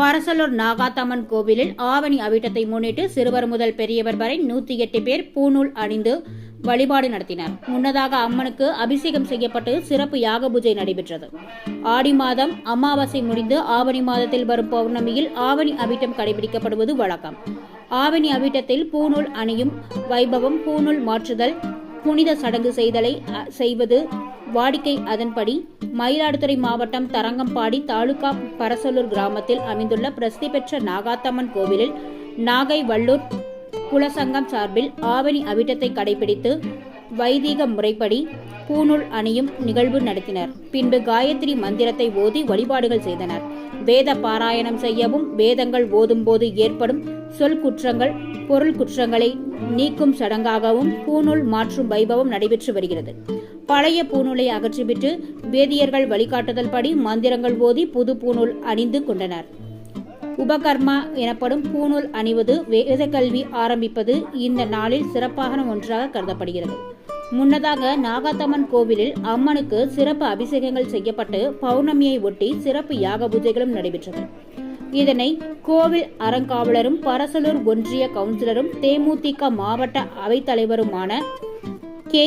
பரசலூர் நாகாத்தம்மன் கோவிலில் ஆவணி அவிட்டத்தை முன்னிட்டு சிறுவர் முதல் பெரியவர் வரை நூத்தி எட்டு பேர் பூநூல் அணிந்து வழிபாடு நடத்தினர். முன்னதாக அம்மனுக்கு அபிஷேகம் செய்யப்பட்டு சிறப்பு யாக பூஜை நடைபெற்றது. ஆடி மாதம் அமாவாசை முடிந்து ஆவணி மாதத்தில் வரும் பௌர்ணமியில் ஆவணி அவிட்டம் கடைபிடிக்கப்படுவது வழக்கம். ஆவணி அவிட்டத்தில் பூநூல் அணியும் வைபவம் பூநூல் மாற்றுதல் புனித சடங்கு செய்தலை செய்வது வாடிக்கை அதன்படி மயிலாடுதுறை மாவட்டம் தரங்கம்பாடி தாலுகா பரசலூர் கிராமத்தில் அமைந்துள்ள பிரசித்தி பெற்ற நாகாத்தம்மன் கோவிலில் நாகை வள்ளூர் குலசங்கம் சார்பில் ஆவணி அவிட்டத்தை கடைபிடித்து வைதீக முறைப்படி பூநூல் அணியும் நிகழ்வு நடத்தினர். பின்பு காயத்ரி மந்திரத்தை ஓதி வழிபாடுகள் செய்தனர். வேத பாராயணம் செய்யவும் வேதங்கள் ஓதும்போது ஏற்படும் சொல் குற்றங்கள் பொருள் குற்றங்களை நீக்கும் சடங்காகவும் பூநூல் மாற்றும் வைபவம் நடைபெற்று வருகிறது. பழைய பூநூலை அகற்றிவிட்டு வேதியர்கள் வழிகாட்டுதல் படி மந்திரங்கள் ஓதி புது பூநூல் அணிந்து கொண்டனர். உபகர்மா எனப்படும் பூநூல் அணிவது வேத கல்வி ஆரம்பிப்பது இந்த நாளில் சிறப்பான ஒன்றாக கருதப்படுகிறது. முன்னதாக நாகாத்தம்மன் கோவிலில் அம்மனுக்கு சிறப்பு அபிஷேகங்கள் செய்யப்பட்டு பௌர்ணமியை ஒட்டி சிறப்பு யாக பூஜைகளும் நடைபெற்றது இதனை கோவில் அறங்காவலரும் பரசலூர் ஒன்றிய கவுன்சிலரும் தேமுதிக மாவட்ட அவைத்தலைவருமான கே.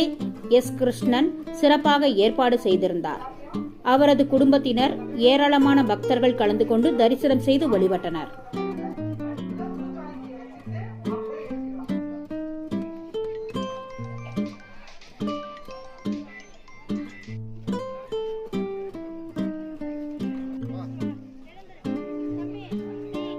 எஸ். கிருஷ்ணன் சிறப்பாக ஏற்பாடு செய்திருந்தார். அவரது குடும்பத்தினர் ஏராளமான பக்தர்கள் கலந்து கொண்டு தரிசனம் செய்து வழிபட்டனர்.